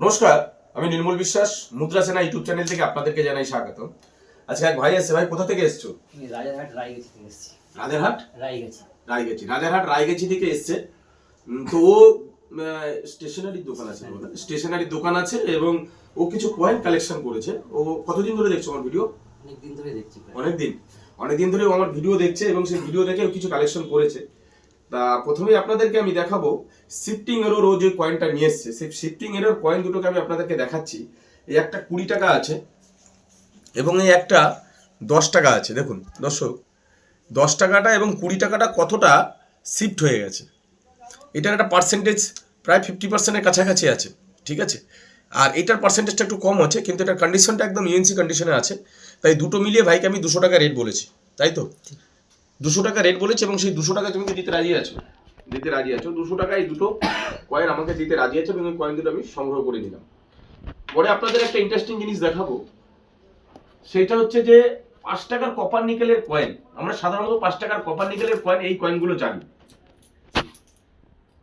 নমস্কার আমি নির্মল বিশ্বাস মুদ্রা সেনা ইউটিউব চ্যানেল থেকে আপনাদেরকে জানাই স্বাগত আজকে এক ভাই আছে ভাই কোথা থেকে এসছো? রাজারহাট রায়গেছি থেকে এসেছি। রাজারহাট? রায়গেছি। রায়গেছি। রাজারহাট রায়গেছি থেকে এসছে। তো ও স্টেশনারি দোকান আছে স্টেশনারি দোকান আছে এবং ও কিছু কয়েন কালেকশন করেছে। ও কতদিন ধরে দেখছ আমার ভিডিও অনেক দিন ধরে দেখছি। অনেকদিন। অনেকদিন ধরে ও আমার ভিডিও দেখছে এবং সেই ভিডিও দেখে ও কিছু কালেকশন করেছে। তা প্রথমেই আপনাদেরকে আমি দেখাবো শিফটিং এরোর ও যে কয়েনটা নিয়ে এসছে, সেই শিফটিং এরোর কয়েন দুটোকে আমি আপনাদেরকে দেখাচ্ছি। এই একটা কুড়ি টাকা আছে এবং এই একটা দশ টাকা আছে। দেখুন, দর্শক, দশ টাকাটা এবং কুড়ি টাকাটা কতটা শিফট হয়ে গেছে? এটার একটা পার্সেন্টেজ প্রায় ফিফটি পার্সেন্টের কাছাকাছি আছে, ঠিক আছে? আর এটার পার্সেন্টেজটা একটু কম আছে, কিন্তু এটার কন্ডিশনটা একদম ইউএনসি কন্ডিশনে আছে। তাই দুটো মিলিয়ে ভাইকে আমি দুশো টাকা রেট বলেছি, তাই তো? দুশো টাকা রেট বলেছে এবং সেই দুশো টাকা তুমি তো দিতে রাজি আছো? দিতে রাজি আছো। দুশো টাকা এই দুটো কয়েন আমাকে দিতে রাজি আছে এবং কয়েন দুটো আমি সংগ্রহ করে নিলাম। পরে আপনাদের একটা ইন্টারেস্টিং জিনিস দেখাবো। সেটা হচ্ছে যে পাঁচ টাকার কপার নিকেলের কয়েন আমরা সাধারণত পাঁচ টাকার কপার নিকেলের কয়েন এই কয়েনগুলো জানি।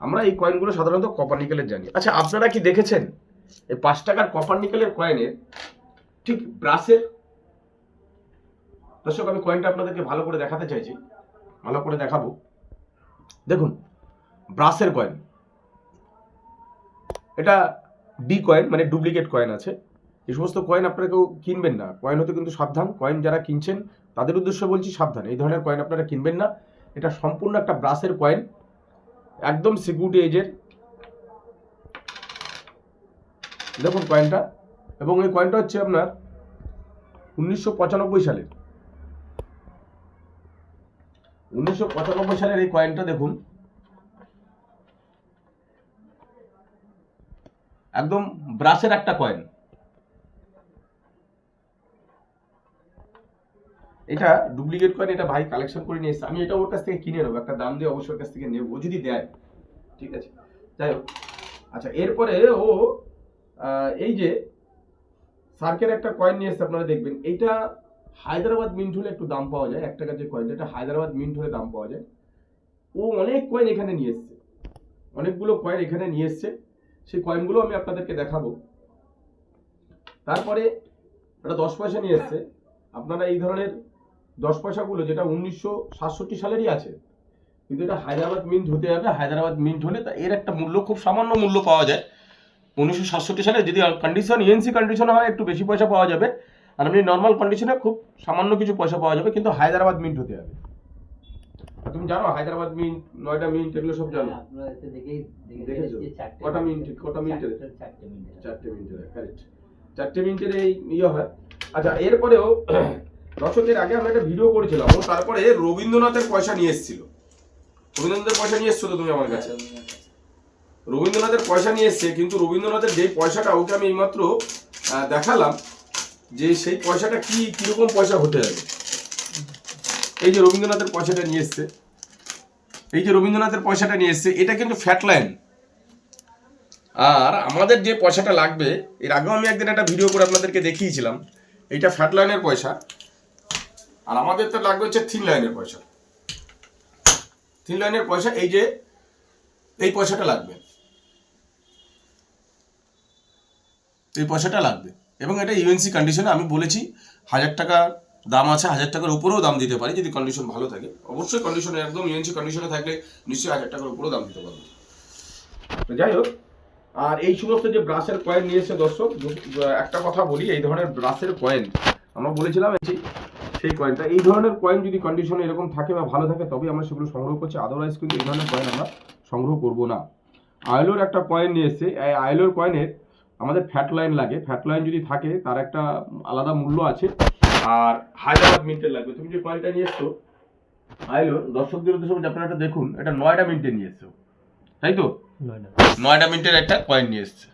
আমরা এই কয়েনগুলো সাধারণত কপার নিকেলের জানি। আচ্ছা আপনারা কি দেখেছেন? এই পাঁচ টাকার কপার নিকেলের কয়েনের ঠিক ব্রাসের দর্শক, আমি কয়েনটা আপনাদেরকে ভালো করে দেখাতে চাইছি। ভালো করে দেখাবো। দেখুন ব্রাসের কয়েন এটা ডি কয়েন মানে ডুপ্লিকেট কয়েন আছে। এই সমস্ত কয়েন আপনারা কেউ কিনবেন না। কয়েন হতে কিন্তু সাবধান। কয়েন যারা কিনছেন, তাদের উদ্দেশ্যে বলছি সাবধান। এই ধরনের কয়েন আপনারা কিনবেন না। এটা সম্পূর্ণ একটা ব্রাসের কয়েন একদম সিকিউরিটি এজের দেখুন কয়েনটা এবং এই কয়েনটা হচ্ছে আপনার উনিশশো পঁচানব্বই সালের। উনিশশো পঁচানব্বই সালের এই কয়েনটা দেখুন। একদম ব্রাসের একটা কয়েন এটা ডুপ্লিকেট কয়েন এটা ভাই কালেকশন করে নিয়ে এসেছে। আমি এটা ওর কাছ থেকে কিনে নেব, একটা দাম দিয়ে অবশ্যই কাছ থেকে নেব। যদি দেয়, ঠিক আছে? যাই হোক। আচ্ছা এরপরে ও এই যে সার্কের একটা কয়েন নিয়ে এসছে, আপনারা দেখবেন। এইটা হায়দ্রাবাদ মিন্ট হলে একটু দাম পাওয়া যায়, এক টাকার যে কয়েনটা এটা হায়দ্রাবাদ মিন্ট হলে দাম পাওয়া যায়। ও অনেক কয়েন এখানে নিয়ে এসছে। অনেকগুলো কয়েন এখানে নিয়ে এসছে। সেই কয়েনগুলো আমি আপনাদেরকে দেখাবো। তারপরে একটা দশ পয়সা নিয়ে এসছে। আপনারা এই ধরনের দশ পয়সাগুলো, যেটা উনিশশো সাতষট্টি সালেরই আছে, কিন্তু এটা হায়দ্রাবাদ মিন্ট হতে হবে। হায়দ্রাবাদ মিন্ট হলে তা এর একটা মূল্য, খুব সামান্য মূল্য পাওয়া যায়। উনিশশো সাতষট্টি সালে যদি কন্ডিশন ইএনসি কন্ডিশনে হয়, একটু বেশি পয়সা পাওয়া যাবে। আর আপনি নর্মাল কন্ডিশনে খুব সামান্য কিছু পয়সা পাওয়া যাবে কিন্তু হায়দ্রাবাদ মিন্ট হতে হবে তুমি জানো হায়দ্রাবাদ মিন্ট নয়টা মিন্ট এগুলো সব জানো দেখেছ? চারটে কটা মিনিট? কটা মিনিটের? চারটে- মিনিটের কারেক্ট চারটে মিনিটের এই ইয়ে হয় আচ্ছা এরপরেও দর্শকের আগে আমরা একটা ভিডিও করেছিলাম ও তারপরে রবীন্দ্রনাথের পয়সা নিয়ে এসেছিল রবীন্দ্রনাথের পয়সা নিয়ে এসছো তো তুমি আমার কাছে রবীন্দ্রনাথের পয়সা নিয়ে এসছে কিন্তু রবীন্দ্রনাথের যে পয়সাটা ওকে আমি এইমাত্র দেখালাম যে সেই পয়সাটা কি, কীরকম পয়সা হতে হবে? এই যে রবীন্দ্রনাথের পয়সাটা নিয়ে এসছে, এই যে রবীন্দ্রনাথের পয়সাটা নিয়ে এসছে, এটা কিন্তু ফ্যাট লাইন আর আমাদের যে পয়সাটা লাগবে, এর আগেও আমি একদিন একটা ভিডিও করে আপনাদেরকে দেখিয়েছিলাম, এইটা ফ্যাট লাইনের পয়সা। আর আমাদের তো লাগবে হচ্ছে থিন লাইনের পয়সা। থিন লাইনের পয়সা, এই যে, এই পয়সাটা লাগবে। এই পয়সাটা লাগবে। এবং এটা ইউএনসি কন্ডিশনে আমি বলেছি, হাজার টাকা দাম আছে, হাজার টাকার উপরেও দাম দিতে পারি যদি কন্ডিশন ভালো থাকে। অবশ্যই কন্ডিশনে একদম ইউএনসি কন্ডিশনে থাকলে নিশ্চয়ই হাজার টাকার উপরেও দাম দিতে পারব। তো যাই হোক, আর এই সমস্ত যে ব্রাশের কয়েন নিয়ে এসে দর্শক একটা কথা বলি, এই ধরনের ব্রাশের কয়েন আমরা বলেছিলাম সেই কয়েনটা এই ধরনের কয়েন যদি কন্ডিশনে এরকম থাকে বা ভালো থাকে তবে আমরা সেগুলো সংগ্রহ করছি। আদারওয়াইজ কিন্তু এই ধরনের কয়েন আমরা সংগ্রহ করব না। আয়লোর একটা কয়েন নিয়ে এই আয়লোর কয়েনের আমাদের ফ্যাট লাইন লাগে। ফ্যাট লাইন যদি থাকে তার একটা আলাদা মূল্য আছে। আর হায়দ্রাবাদ মিন্টের লাগবে। তুমি যে কয়েনটা নিয়ে এসছো আয়লোর দর্শকদের উদ্দেশ্যে আপনারা এটা দেখুন এটা নয়টা মিনিটে নিয়ে এসছো। তাই তো? নয়টা। মিনিটের একটা কয়েন নিয়ে এসছে।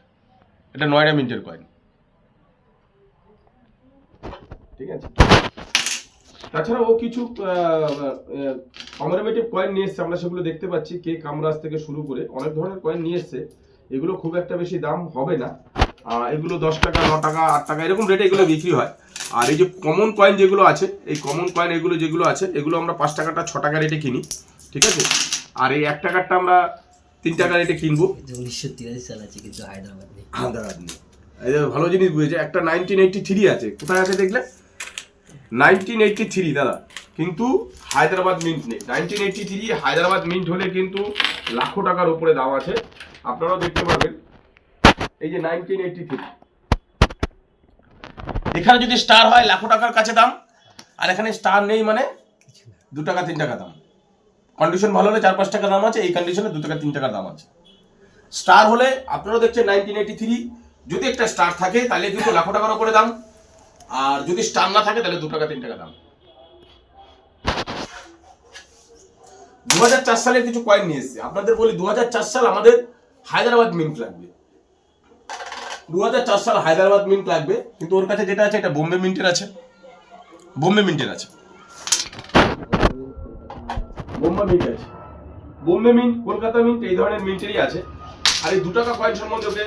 এটা নয়টা মিনিটের কয়েন ঠিক আছে? তাছাড়া ও কিছু কমারেটিভ কয়েন নিয়ে এসছে আমরা সেগুলো দেখতে পাচ্ছি কে কামরাজ থেকে শুরু করে অনেক ধরনের কয়েন নিয়ে এসছে। এগুলো খুব একটা বেশি দাম হবে না। এগুলো দশ টাকা ন টাকা আট টাকা এরকম রেটে এগুলো বিক্রি হয়। আর এই যে কমন কয়েন যেগুলো আছে এই কমন কয়েন এগুলো যেগুলো আছে এগুলো আমরা পাঁচ টাকাটা ছ টাকা রেটে কিনি ঠিক আছে? আর এই এক টাকারটা আমরা তিন টাকা রেটে কিনবো। উনিশশো তিরাশি সাল আছে কিন্তু হায়দ্রাবাদ নেই। হায়দ্রাবাদ নেই। ভালো জিনিস বুঝেছে একটা নাইনটিন এইটটি থ্রি আছে কোথায় আছে দেখলে? নাইনটিন এইটটি থ্রি দাদা। কিন্তু হায়দ্রাবাদ মিন্ট নেই। Nineteen eighty three Hyderabad mint হলে কিন্তু লাখো টাকার উপরে দাম আছে। আপনারাও দেখতে পাবেন। এই যে নাইনটিন এইটটি থ্রি এখানে যদি স্টার হয়, লাখো টাকার কাছে দাম। আর এখানে স্টার নেই মানে দু টাকা, তিন টাকা দাম। কন্ডিশন ভালো হলে চার, পাঁচ টাকা দাম আছে, এই কন্ডিশনে দু টাকা, তিন টাকা দাম আছে। স্টার হলে আপনারাও দেখছেন নাইনটিন এইটি থ্রি যদি একটা স্টার থাকে, তাহলে কিন্তু লাখো টাকার উপরে দাম। আর যদি স্টার না থাকে, তাহলে দু টাকা, তিন টাকা দাম। দু হাজার চার সালের কিছু কয়েন নিয়ে এসেছে। আপনাদের বলি দু হাজার চার সাল আমাদের হায়দ্রাবাদ মিন্ট লাগবে দু সাল হায়দ্রাবাদ মিন্ট লাগবে, কিন্তু ওর কাছে যেটা আছে এটা বোম্বে মিন্টের আছে। বোম্বে মিন্টের আছে। বোম্বে মিন্ট আছে। বোম্বে মিন্ট কলকাতা মিন্ট এই ধরনের মিন্টেরই আছে। আর এই দু টাকা কয়েন সম্বন্ধে ওকে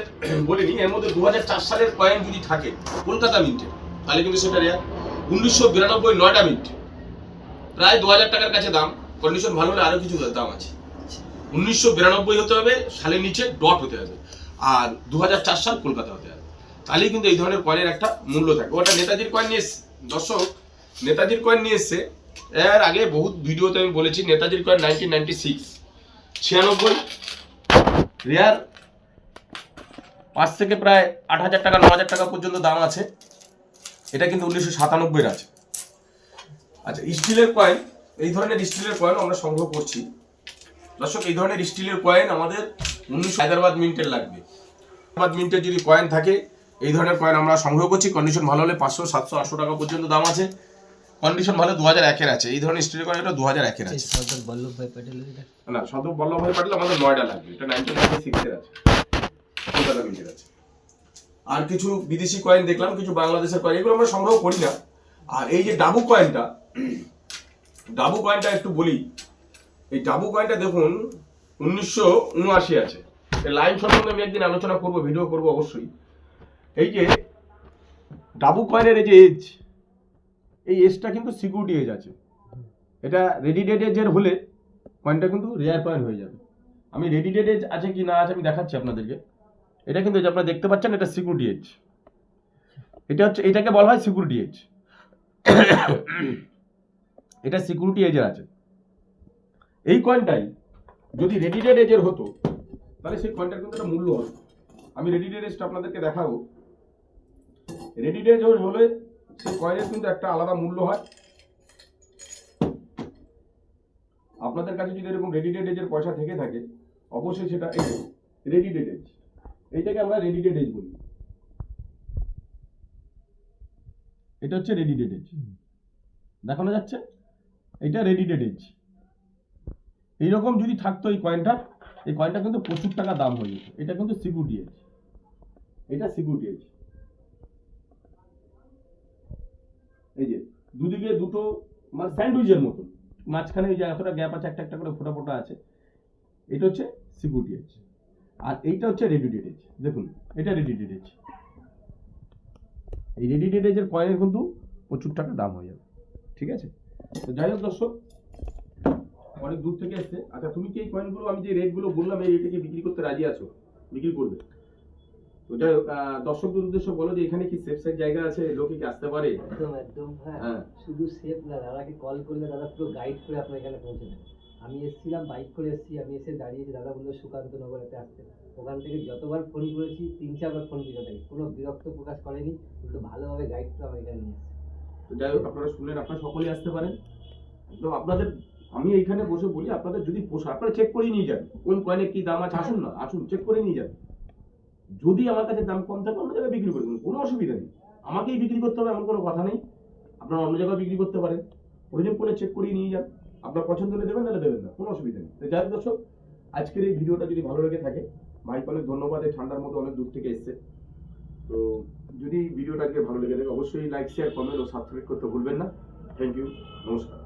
বলিনি এর মধ্যে দু হাজার চার সালের কয়েন যদি থাকে কলকাতা মিন্টে তাহলে কিন্তু সেটা রেয়ার। উনিশশো বিরানব্বই নয়টা মিন্ট প্রায় দু হাজার টাকার কাছে দাম কন্ডিশন ভালো হলে আরও কিছু দাম আছে। উনিশশো বিরানব্বই হতে হবে, সালের নিচে ডট হতে হবে। আর দু হাজার চার সাল কলকাতা হতে হবে। তাহলেই কিন্তু এই ধরনের কয়েনের একটা মূল্য থাকে। ওটা নেতাজির কয়েন নিয়ে এসছে। দর্শক, নেতাজির কয়েন নিয়ে এসছে। এর আগে বহুত ভিডিওতে আমি বলেছি, নেতাজির কয়েন নাইনটিন নাইনটি সিক্স ছিয়ানব্বই, রেয়ার পাঁচ থেকে প্রায় আট হাজার টাকা, ন হাজার টাকা পর্যন্ত দাম আছে। এটা কিন্তু উনিশশো সাতানব্বইয়ের আছে। আচ্ছা স্টিলের কয়েন এই ধরনের স্টিলের কয়েন আমরা সংগ্রহ করছি। দর্শক, এই ধরনের স্টিলের কয়েন আমাদের উনিশশো হায়দ্রাবাদ মিন্টের লাগবে। হায়দ্রাবাদ মিন্টের যদি কয়েন থাকে এই ধরনের কয়েন আমরা সংগ্রহ করছি। কন্ডিশন ভালো হলে পাঁচশো সাতশো আটশো টাকা পর্যন্ত দাম আছে। কন্ডিশন ভালো দু হাজার একের আছে। এই ধরনের স্টিলের কয়েন এটা দু হাজার একের আছে। সর্দার বল্লভভাই প্যাটেলের এটা। না সদর বল্লভভাই পাটিল আমাদের নয়ডা লাগবে। এটা নাইনটিন নাইনটি সিক্সের আছে। কলকাতা মিন্টের আছে। আর কিছু বিদেশি কয়েন দেখলাম কিছু বাংলাদেশের কয়েন এগুলো আমরা সংগ্রহ করি না। আর এই যে ডাবু কয়েনটা ডাবু কয়েনটা একটু বলি। এই ডাবু কয়েনটা দেখুন উনিশশো উনআশি আছে। লাইন সম্বন্ধে আমি একদিন আলোচনা করব, ভিডিও করব অবশ্যই। এই যে ডাবু কয়েনের এই যে এজ, এই এজটা কিন্তু সিকিউরিটি এজ আছে। এটা রেডি ডেড এজের হলে কয়েনটা কিন্তু রেয়ার কয়েন হয়ে যাবে। আমি রেডি ডেড এজ আছে কি না আছে আমি দেখাচ্ছি আপনাদেরকে। এটা কিন্তু যে আপনারা দেখতে পাচ্ছেন, এটা সিকিউরিটি এজ। এটা হচ্ছে, এটাকে বলা হয় সিকিউরিটি এজ। এটা সিকিউরিটি এজের আছে। এই কয়েনটাই যদি রেডি ডেড এজের হতো, তাহলে সেই কয়েনটার কিন্তু একটা মূল্য হতো। আমি রেডি ডেড এজটা আপনাদেরকে দেখাবো। রেডি ডেড হলে সেই কয়েনের কিন্তু একটা আলাদা মূল্য হয়। আপনাদের কাছে যদি এরকম রেডি ডেড এজের পয়সা থেকে থাকে, অবশ্যই সেটা এই রেডি ডেড এজ এইটাকে আমরা রেডি ডেড এজ বলি। এটা হচ্ছে রেডি ডেড এজ দেখানো যাচ্ছে? এটা রেডি ডেড এজ এইরকম যদি থাকতো এই কয়েনটা এই কয়েনটা কিন্তু প্রচুর টাকা দাম হয়ে যেত। এটা কিন্তু সিকিউরিটি এজ এটা সিকিউরিটি এজ এই যে, দুদিকে দুটো মানে স্যান্ডউইচের মতন। মাঝখানে এই যে এতটা গ্যাপ আছে, একটা একটা করে ফোটা ফোটা আছে। এটা হচ্ছে সিকিউরিটি এজ আর এইটা হচ্ছে রেডি ডেড এজ দেখুন, এটা রেডি ডেড এজ এই রেডি ডেড এজের কয়েনের কিন্তু প্রচুর টাকা দাম হয়ে যাবে। ঠিক আছে? তো যাই হোক দর্শক অনেক দূর থেকে এসছে। আচ্ছা তুমি কি এই কয়েনগুলো আমি যে রেটগুলো বললাম এই রেটে কি বিক্রি করতে রাজি আছো? বিক্রি করবে? তো যাই হোক দর্শকদের উদ্দেশ্য বলো যে এখানে কি সেফ সাইড জায়গা আছে? লোকে কি আসতে পারে? একদম একদম হ্যাঁ। হ্যাঁ। শুধু সেফ না দাদাকে কল করলে দাদা পুরো গাইড করে আপনার এখানে পৌঁছে দেবে। আমি এসেছিলাম বাইক করে এসেছি আমি এসে দাঁড়িয়েছি দাদা বলল সুকান্ত নগরেতে আসতে। ওখান থেকে যতবার ফোন করেছি তিন চারবার ফোন দিল তাই কোনো বিরক্ত প্রকাশ করেনি কিন্তু ভালোভাবে গাইড করে আমার এখানে নিয়ে এসেছে। তো যাই হোক আপনারা শুনলেন আপনারা সকলেই আসতে পারেন। একদম আপনাদের আমি এইখানে বসে বলি, আপনাদের যদি পোষা আপনারা চেক করে নিয়ে যান। কোন কয়েনে কি দাম আছে? আসুন না, আসুন চেক করে নিয়ে যান। যদি আমার কাছে দাম কম থাকে, অন্য জায়গায় বিক্রি করে দেবেন, কোনো অসুবিধা নেই। আমাকেই বিক্রি করতে হবে, এমন কোনো কথা নেই। আপনারা অন্য জায়গায় বিক্রি করতে পারেন। প্রয়োজন পড়লে চেক করে নিয়ে যান। আপনার পছন্দ হলে দেবেন নাহলে দেবেন না, কোনো অসুবিধা নেই। তো যাই দর্শক, আজকের এই ভিডিওটা যদি ভালো লেগে থাকে ভাইকে অনেক ধন্যবাদ, এই ঠান্ডার মতো অনেক দূর থেকে এসছে। তো যদি ভিডিওটা আজকে ভালো লেগে থাকে, অবশ্যই লাইক শেয়ার কমেন্ট ও সাবস্ক্রাইব করতে ভুলবেন না। থ্যাংক ইউ নমস্কার।